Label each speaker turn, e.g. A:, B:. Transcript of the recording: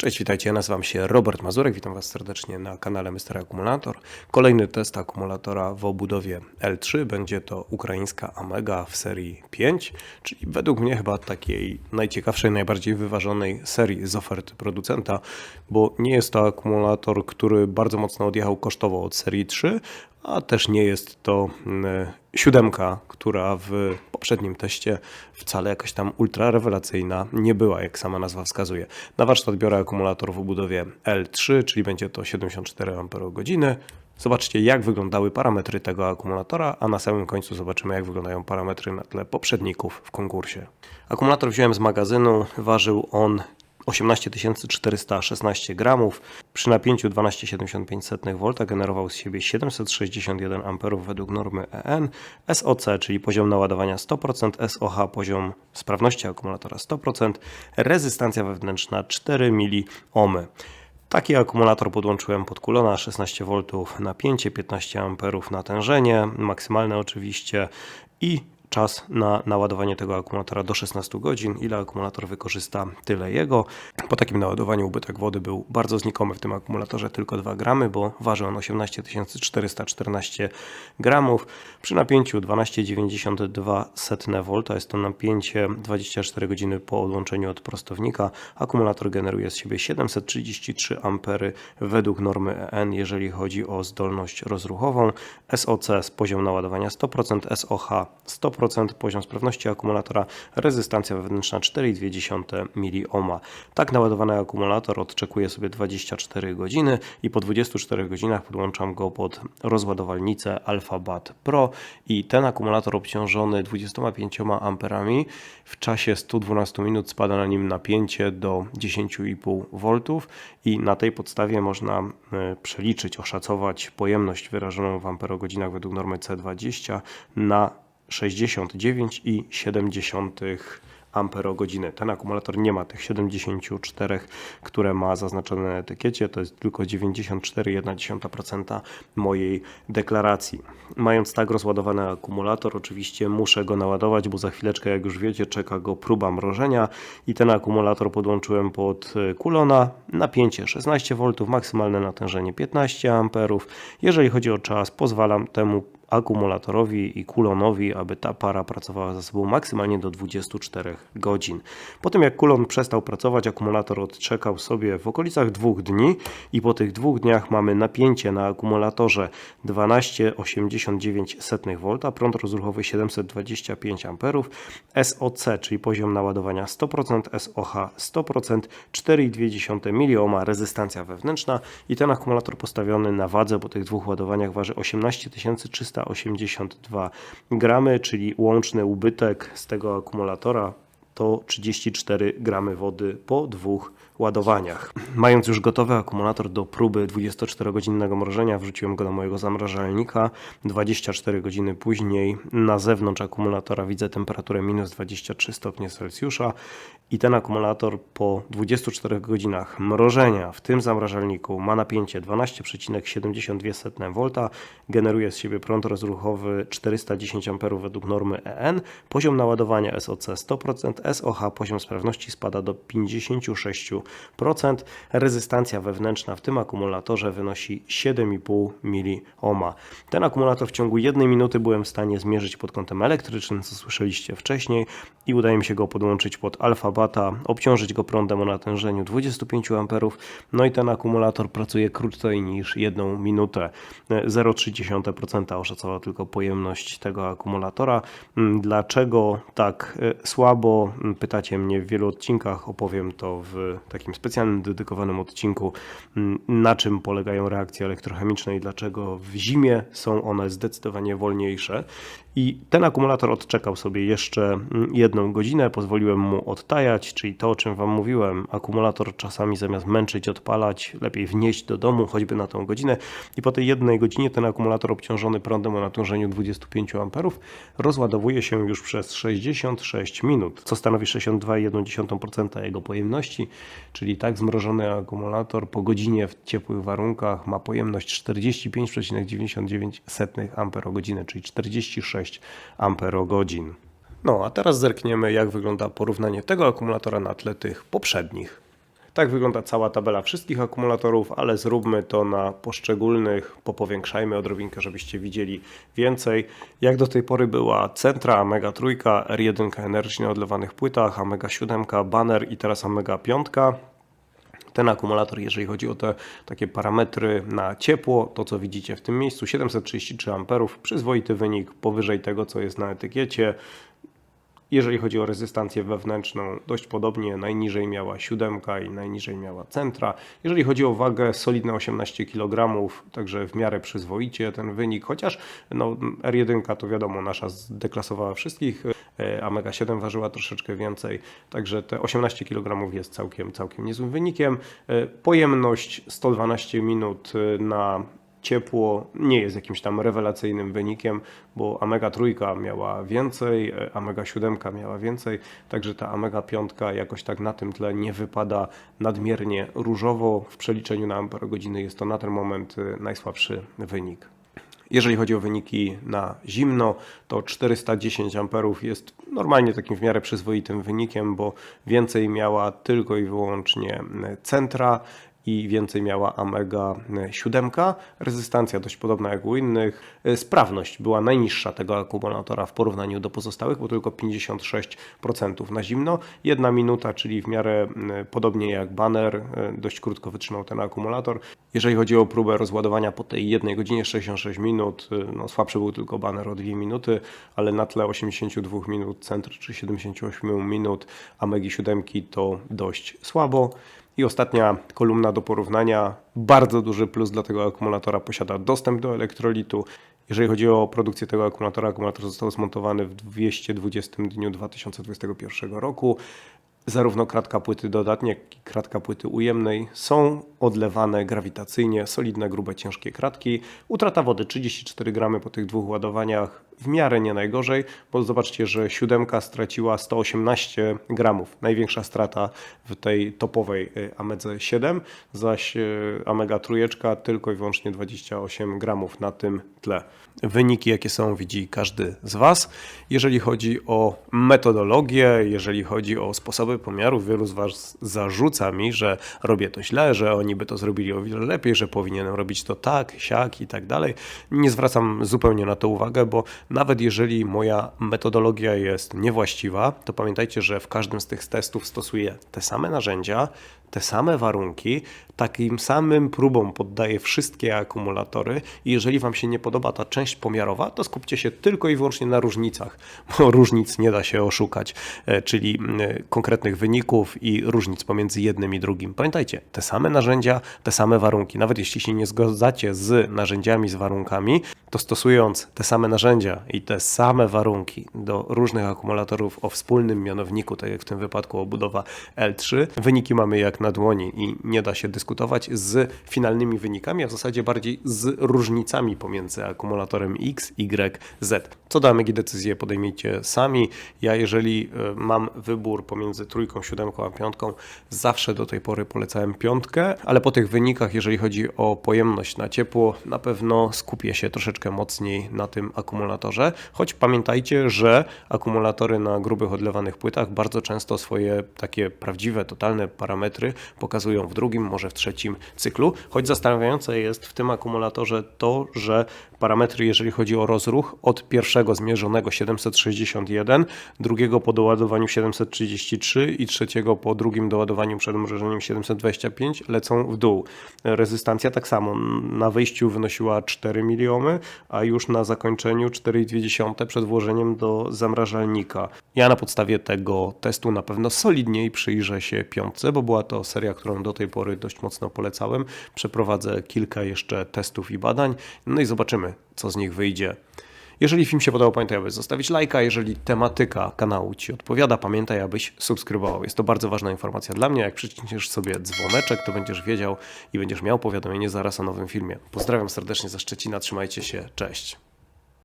A: Cześć, witajcie, ja nazywam się Robert Mazurek, witam Was serdecznie na kanale Mr. Akumulator. Kolejny test akumulatora w obudowie L3, będzie to ukraińska Amega w serii 5, czyli według mnie chyba takiej najciekawszej, najbardziej wyważonej serii z oferty producenta, bo nie jest to akumulator, który bardzo mocno odjechał kosztowo od serii 3, a też nie jest to mm, siódemka, która w poprzednim teście wcale jakaś tam ultra rewelacyjna nie była, jak sama nazwa wskazuje. Na warsztat biorę akumulator w obudowie L3, czyli będzie to 74 Ah. Zobaczcie, jak wyglądały parametry tego akumulatora, a na samym końcu zobaczymy, jak wyglądają parametry na tle poprzedników w konkursie. Akumulator wziąłem z magazynu, ważył on 18 416 gramów. Przy napięciu 12,75 V generował z siebie 761 A według normy EN. SOC, czyli poziom naładowania 100%, SOH, poziom sprawności akumulatora 100%, rezystancja wewnętrzna 4 mOhmy. Taki akumulator podłączyłem pod kulona 16 V napięcie, 15 A natężenie, maksymalne oczywiście i czas na naładowanie tego akumulatora do 16 godzin. Ile akumulator wykorzysta, tyle jego. Po takim naładowaniu ubytek wody był bardzo znikomy w tym akumulatorze, tylko 2 gramy, bo waży on 18 414 gramów. Przy napięciu 12,92 V, jest to napięcie 24 godziny po odłączeniu od prostownika. Akumulator generuje z siebie 733 A według normy EN, jeżeli chodzi o zdolność rozruchową. SOC z poziom naładowania 100%, SOH 100%, 100% poziom sprawności akumulatora, rezystancja wewnętrzna 4,2 mOhma. Tak naładowany akumulator odczekuje sobie 24 godziny i po 24 godzinach podłączam go pod rozładowalnicę AlphaBat Pro i ten akumulator obciążony 25 A w czasie 112 minut spada na nim napięcie do 10,5 V i na tej podstawie można e, przeliczyć, oszacować pojemność wyrażoną w amperogodzinach według normy C20 na 69,7 amperogodziny. Ten akumulator nie ma tych 74, które ma zaznaczone na etykiecie, to jest tylko 94,1% mojej deklaracji. Mając tak rozładowany akumulator, oczywiście muszę go naładować, bo za chwileczkę, jak już wiecie, czeka go próba mrożenia i ten akumulator podłączyłem pod kulona, napięcie 16 V, maksymalne natężenie 15 A. Jeżeli chodzi o czas, pozwalam temu akumulatorowi i kulonowi, aby ta para pracowała ze sobą maksymalnie do 24 godzin. Po tym jak kulon przestał pracować, akumulator odczekał sobie w okolicach dwóch dni i po tych dwóch dniach mamy napięcie na akumulatorze 12,89 V, prąd rozruchowy 725 A, SOC, czyli poziom naładowania 100%, SOH 100%, 4,2 mOh rezystancja wewnętrzna i ten akumulator postawiony na wadze po tych dwóch ładowaniach waży 18 300 382 gramy, czyli łączny ubytek z tego akumulatora to 34 gramy wody po dwóch ładowaniach. Mając już gotowy akumulator do próby 24-godzinnego mrożenia, wrzuciłem go do mojego zamrażalnika. 24 godziny później na zewnątrz akumulatora widzę temperaturę minus 23 stopnie Celsjusza i ten akumulator po 24 godzinach mrożenia w tym zamrażalniku ma napięcie 12,72 V, generuje z siebie prąd rozruchowy 410 A według normy EN, poziom naładowania SOC 100%, SOH poziom sprawności spada do 56%, rezystancja wewnętrzna w tym akumulatorze wynosi 7,5 mOhma. Ten akumulator w ciągu jednej minuty byłem w stanie zmierzyć pod kątem elektrycznym, co słyszeliście wcześniej i udaje mi się go podłączyć pod alfabata, obciążyć go prądem o natężeniu 25 A, no i ten akumulator pracuje krócej niż jedną minutę. 0,3% oszacowała tylko pojemność tego akumulatora. Dlaczego tak e, słabo? Pytacie mnie w wielu odcinkach, opowiem to w takim specjalnym, dedykowanym odcinku, na czym polegają reakcje elektrochemiczne i dlaczego w zimie są one zdecydowanie wolniejsze. I ten akumulator odczekał sobie jeszcze mm, jedną godzinę, pozwoliłem mu odtajać, czyli to, o czym Wam mówiłem. Akumulator czasami zamiast męczyć, odpalać, lepiej wnieść do domu, choćby na tą godzinę. I po tej jednej godzinie ten akumulator obciążony prądem o natężeniu 25 A rozładowuje się już przez 66 minut, co stanowi 62,1% jego pojemności, czyli tak zmrożony akumulator po godzinie w ciepłych warunkach ma pojemność 45,99 Ah, czyli 46 6 amperogodzin. No a teraz zerkniemy jak wygląda porównanie tego akumulatora na tle tych poprzednich. Tak wygląda cała tabela wszystkich akumulatorów, ale zróbmy to na poszczególnych, popowiększajmy odrobinkę, żebyście widzieli więcej. Jak do tej pory była Centra, Amega Trójka, R1 energii na odlewanych płytach, Amega 7, Banner i teraz Amega 5 ten akumulator, jeżeli chodzi o te takie parametry na ciepło, to co widzicie w tym miejscu, 733 A, przyzwoity wynik powyżej tego, co jest na etykiecie. Jeżeli chodzi o rezystancję wewnętrzną, dość podobnie, najniżej miała siódemka i najniżej miała centra. Jeżeli chodzi o wagę, solidne 18 kg, także w miarę przyzwoicie ten wynik, chociaż no, R1 to wiadomo, nasza zdeklasowała wszystkich, e, a Mega 7 ważyła troszeczkę więcej, także te 18 kg jest całkiem, całkiem niezłym wynikiem. E, Pojemność 112 minut e, na ciepło nie jest jakimś tam rewelacyjnym wynikiem, bo Amega trójka miała więcej, e, Amega 7 miała więcej, także ta Amega 5 jakoś tak na tym tle nie wypada nadmiernie różowo. W przeliczeniu na amperogodziny jest to na ten moment e, najsłabszy wynik. Jeżeli chodzi o wyniki na zimno, to 410 amperów jest normalnie takim w miarę przyzwoitym wynikiem, bo więcej miała tylko i wyłącznie centra i więcej miała Amega 7. Rezystancja dość podobna jak u innych. Sprawność była najniższa tego akumulatora w porównaniu do pozostałych, bo tylko 56% na zimno. Jedna minuta, czyli w miarę podobnie jak banner, e, dość krótko wytrzymał ten akumulator. Jeżeli chodzi o próbę rozładowania po tej 1 godzinie 66 minut, e, no słabszy był tylko banner o 2 minuty, ale na tle 82 minut centr czy 78 minut Amegi 7 to dość słabo. I ostatnia kolumna do porównania. Bardzo duży plus dla tego akumulatora posiada dostęp do elektrolitu. Jeżeli chodzi o produkcję tego akumulatora, akumulator został zmontowany w 220 dniu 2021 roku. Zarówno kratka płyty dodatniej, jak i kratka płyty ujemnej są odlewane grawitacyjnie, solidne, grube, ciężkie kratki. Utrata wody 34 gramy po tych dwóch ładowaniach, w miarę nie najgorzej, bo zobaczcie, że siódemka straciła 118 gramów. Największa strata w tej topowej y, Amedze 7, zaś y, Amega trójeczka tylko i wyłącznie 28 gramów na tym tle. Wyniki, jakie są, widzi każdy z Was. Jeżeli chodzi o metodologię, jeżeli chodzi o sposoby pomiaru, wielu z Was zarzuca mi, że robię to źle, że oni by to zrobili o wiele lepiej, że powinienem robić to tak, siak i tak dalej. Nie zwracam zupełnie na to uwagę, bo nawet jeżeli moja metodologia jest niewłaściwa, to pamiętajcie, że w każdym z tych testów stosuję te same narzędzia, te same warunki, takim samym próbom poddaję wszystkie akumulatory i jeżeli Wam się nie podoba ta część pomiarowa, to skupcie się tylko i wyłącznie na różnicach, bo różnic nie da się oszukać, e, czyli konkretnych wyników i różnic pomiędzy jednym i drugim. Pamiętajcie, te same narzędzia, te same warunki. Nawet jeśli się nie zgadzacie z narzędziami, z warunkami, to stosując te same narzędzia i te same warunki do różnych akumulatorów o wspólnym mianowniku, tak jak w tym wypadku obudowa L3, wyniki mamy jak na dłoni i nie da się dyskutować z finalnymi wynikami, a w zasadzie bardziej z różnicami pomiędzy akumulatorem X, Y, Z. Co do Amegi decyzję podejmijcie sami. Ja jeżeli e, mam wybór pomiędzy trójką, siódemką a piątką, zawsze do tej pory polecałem piątkę, ale po tych wynikach, jeżeli chodzi o pojemność na ciepło, na pewno skupię się troszeczkę mocniej na tym akumulatorze, choć pamiętajcie, że akumulatory na grubych odlewanych płytach bardzo często swoje takie prawdziwe, totalne parametry pokazują w drugim, może w trzecim cyklu, choć zastanawiające jest w tym akumulatorze to, że parametry, jeżeli chodzi o rozruch, od pierwszego zmierzonego 761, drugiego po doładowaniu 733 i trzeciego po drugim doładowaniu przed mrożeniem 725 lecą w dół. Rezystancja tak samo, na wyjściu wynosiła 4 miliomy, a już na zakończeniu 4,2 przed włożeniem do zamrażalnika. Ja na podstawie tego testu na pewno solidniej przyjrzę się piątce, bo była to seria, którą do tej pory dość mocno polecałem. Przeprowadzę kilka jeszcze testów i badań, no i zobaczymy, co z nich wyjdzie. Jeżeli film się podobał, pamiętaj, aby zostawić lajka. Jeżeli tematyka kanału Ci odpowiada, pamiętaj, abyś subskrybował. Jest to bardzo ważna informacja dla mnie. Jak przyciśniesz sobie dzwoneczek, to będziesz wiedział i będziesz miał powiadomienie zaraz o nowym filmie. Pozdrawiam serdecznie ze Szczecina, trzymajcie się, cześć.